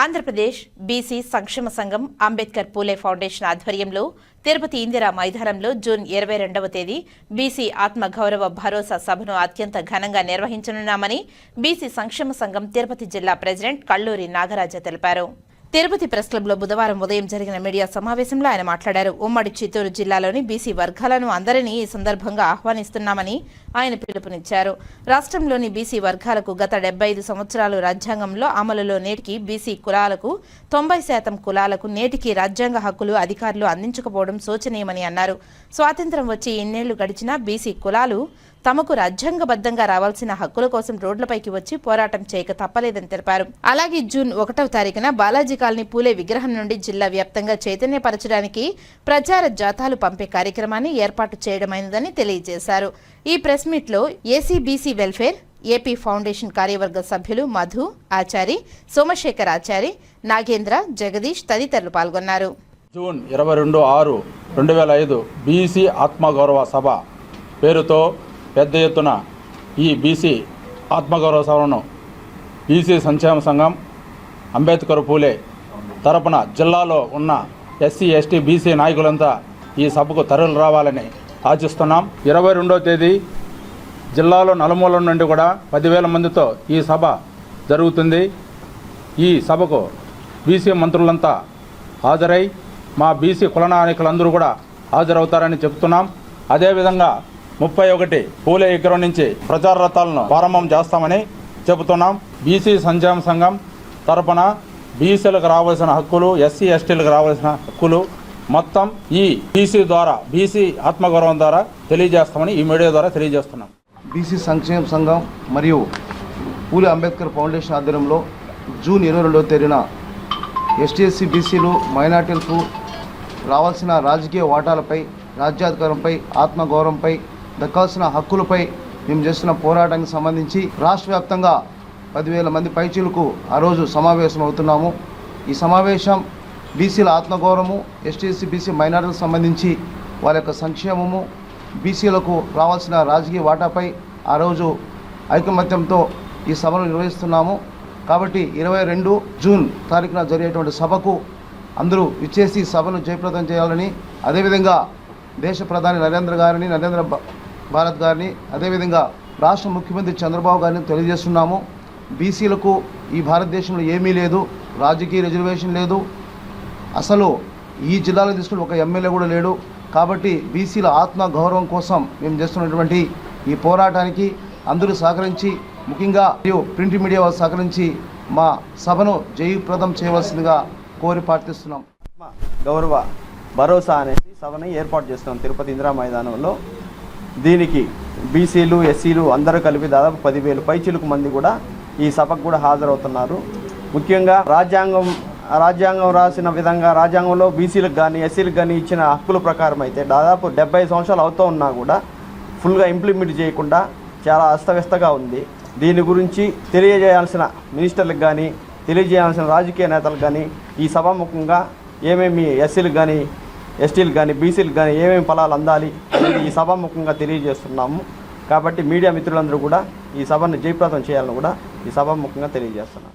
Andhra Pradesh BC సంక్షేమ సంఘం అంబేద్కర్ పూలే foundation ఆధ్వర్యంలో తిరుపతి ఇందిరా మైదానంలో జూన్ ఇరవై రెండవ తేదీ బీసీ ఆత్మగౌరవ భరోసా సభను అత్యంత ఘనంగా నిర్వహించనున్నామని బీసీ సంక్షేమ సంఘం తిరుపతి జిల్లా ప్రెసిడెంట్ కల్లూరి నాగరాజ తెలిపారు. తిరుపతి ప్రెస్ క్లబ్లో బుధవారం ఉదయం జరిగిన మీడియా సమావేశంలో ఆయన మాట్లాడారు. ఉమ్మడి చిత్తూరు జిల్లాలోని బీసీ వర్గాలను అందరినీ ఈ సందర్భంగా ఆహ్వానిస్తున్నామని ఆయన పిలుపునిచ్చారు. రాష్ట్రంలోని బీసీ వర్గాలకు గత డెబ్బై ఐదు సంవత్సరాలు రాజ్యాంగంలో అమలులో నేటికి బీసీ కులాలకు తొంభై శాతం కులాలకు నేటికి రాజ్యాంగ హక్కులు అధికారులు అందించకపోవడం శోచనీయమని అన్నారు. స్వాతంత్ర్యం వచ్చి ఇన్నేళ్ళు గడిచినా బీసీ కులాలు తమకు రాజ్యాంగబద్ధంగా రావాల్సిన హక్కుల కోసం రోడ్లపైకి వచ్చి పోరాటం చేయక తప్పలేదని తెలిపారు. అలాగే జూన్ ఒకటవ తారీఖున బాలాజీ కాలనీ పూలే విగ్రహం నుండి జిల్లా వ్యాప్తంగా చైతన్యపరచడానికి ప్రచార జాథాలు పంపే కార్యక్రమాన్ని ఏర్పాటు చేయడమైనదని తెలియజేశారు. ఈ ప్రెస్ మీట్లో ఏసీబీసీ వెల్ఫేర్ ఏపీ ఫౌండేషన్ కార్యవర్గ సభ్యులు మధు ఆచారి సోమశేఖర్ ఆచారి నాగేంద్ర జగదీష్ తదితరులు పాల్గొన్నారు. జూన్ ఇరవై రెండు ఆరు రెండు వేల ఐదు బీసీ ఆత్మగౌరవ సభ పేరుతో పెద్ద ఎత్తున ఈ బీసీ ఆత్మగౌరవ సభను బీసీ సంక్షేమ సంఘం అంబేద్కర్ పూలే. తరపున జిల్లాలో ఉన్న ఎస్సీ ఎస్టీ బీసీ నాయకులంతా ఈ సభకు తరలి రావాలని ఆశిస్తున్నాం. ఇరవై రెండో తేదీ జిల్లాలో నలుమూలల నుండి కూడా పదివేల మందితో ఈ సభ జరుగుతుంది. ఈ సభకు బీసీ మంత్రులంతా హాజరై మా బీసీ కుల నాయకులందరూ కూడా హాజరవుతారని చెప్తున్నాం. అదేవిధంగా ముప్పై ఒకటి పూలే విగ్రహం నుంచి ప్రచార రథాలను ప్రారంభం చేస్తామని చెబుతున్నాం. బీసీ సంక్షేమ సంఘం తరపున బీసీలకు రావాల్సిన హక్కులు ఎస్సీ ఎస్టీలకు రావాల్సిన హక్కులు మొత్తం ఈ బీసీ ద్వారా బీసీ ఆత్మగౌరవం ద్వారా తెలియజేస్తామని ఈ మీడియా ద్వారా తెలియజేస్తున్నాం. బీసీ సంక్షేమ సంఘం మరియు పూలి అంబేద్కర్ ఫౌండేషన్ ఆధ్వర్యంలో జూన్ ఇరవై రెండవ తేదీన ఎస్టీఎస్సీ బీసీలు మైనార్టీలకు రావాల్సిన రాజకీయ వాటాలపై రాజ్యాధికారంపై ఆత్మగౌరవంపై దక్కాల్సిన హక్కులపై మేము చేస్తున్న పోరాటానికి సంబంధించి రాష్ట్ర వ్యాప్తంగా పదివేల మంది పైచీలకు ఆ రోజు సమావేశం అవుతున్నాము. ఈ సమావేశం బీసీల ఆత్మగౌరవము ఎస్టీఎస్సీ బీసీ మైనార్టీలకు సంబంధించి వారి యొక్క సంక్షేమము బీసీలకు రావాల్సిన రాజకీయ వాటాపై ఆ రోజు ఐకమత్యంతో ఈ సభను నిర్వహిస్తున్నాము. కాబట్టి ఇరవై రెండు జూన్ తారీఖున జరిగేటువంటి సభకు అందరూ విచ్చేసి సభను జయప్రదం చేయాలని అదేవిధంగా దేశ ప్రధాని నరేంద్ర గారిని నరేంద్ర భారత్ గారిని అదేవిధంగా రాష్ట్ర ముఖ్యమంత్రి చంద్రబాబు గారిని తెలియజేస్తున్నాము. బీసీలకు ఈ భారతదేశంలో ఏమీ లేదు రాజకీయ రిజర్వేషన్ లేదు. అసలు ఈ జిల్లాలో తీసుకుని ఒక ఎమ్మెల్యే కూడా లేడు. కాబట్టి బీసీల ఆత్మ గౌరవం కోసం మేము చేస్తున్నటువంటి ఈ పోరాటానికి అందరూ సహకరించి ముఖ్యంగా మరియు ప్రింట్ మీడియా వాళ్ళు సహకరించి మా సభను జయప్రదం చేయవలసిందిగా కోరి ప్రార్థిస్తున్నాం. గౌరవ భరోసా అనేసి సభని ఏర్పాటు చేస్తున్నాం తిరుపతి ఇందిరా మైదానంలో. దీనికి బీసీలు ఎస్సీలు అందరూ కలిపి దాదాపు పదివేలు పైచీలకు మంది కూడా ఈ సభకు కూడా హాజరవుతున్నారు. ముఖ్యంగా రాజ్యాంగం రాజ్యాంగం రాసిన విధంగా రాజ్యాంగంలో బీసీలకు కానీ ఎస్సీలకు కానీ ఇచ్చిన హక్కుల ప్రకారం అయితే దాదాపు డెబ్బై సంవత్సరాలు అవుతూ ఉన్నా కూడా ఫుల్గా ఇంప్లిమెంట్ చేయకుండా చాలా అస్తవ్యస్తగా ఉంది. దీని గురించి తెలియజేయాల్సిన మినిస్టర్లకు కానీ తెలియజేయాల్సిన రాజకీయ నేతలకు కానీ ఈ సభాముఖంగా ఏమేమి ఎస్సీలకు కానీ ఎస్టీలకు కానీ బీసీలకు కానీ ఏమేమి ఫలాలు అందాలి అనేది ఈ సభాముఖంగా తెలియజేస్తున్నాము. కాబట్టి మీడియా మిత్రులందరూ కూడా ఈ సభను జయప్రదం చేయాలని కూడా ఈ సభాముఖంగా తెలియజేస్తున్నాను.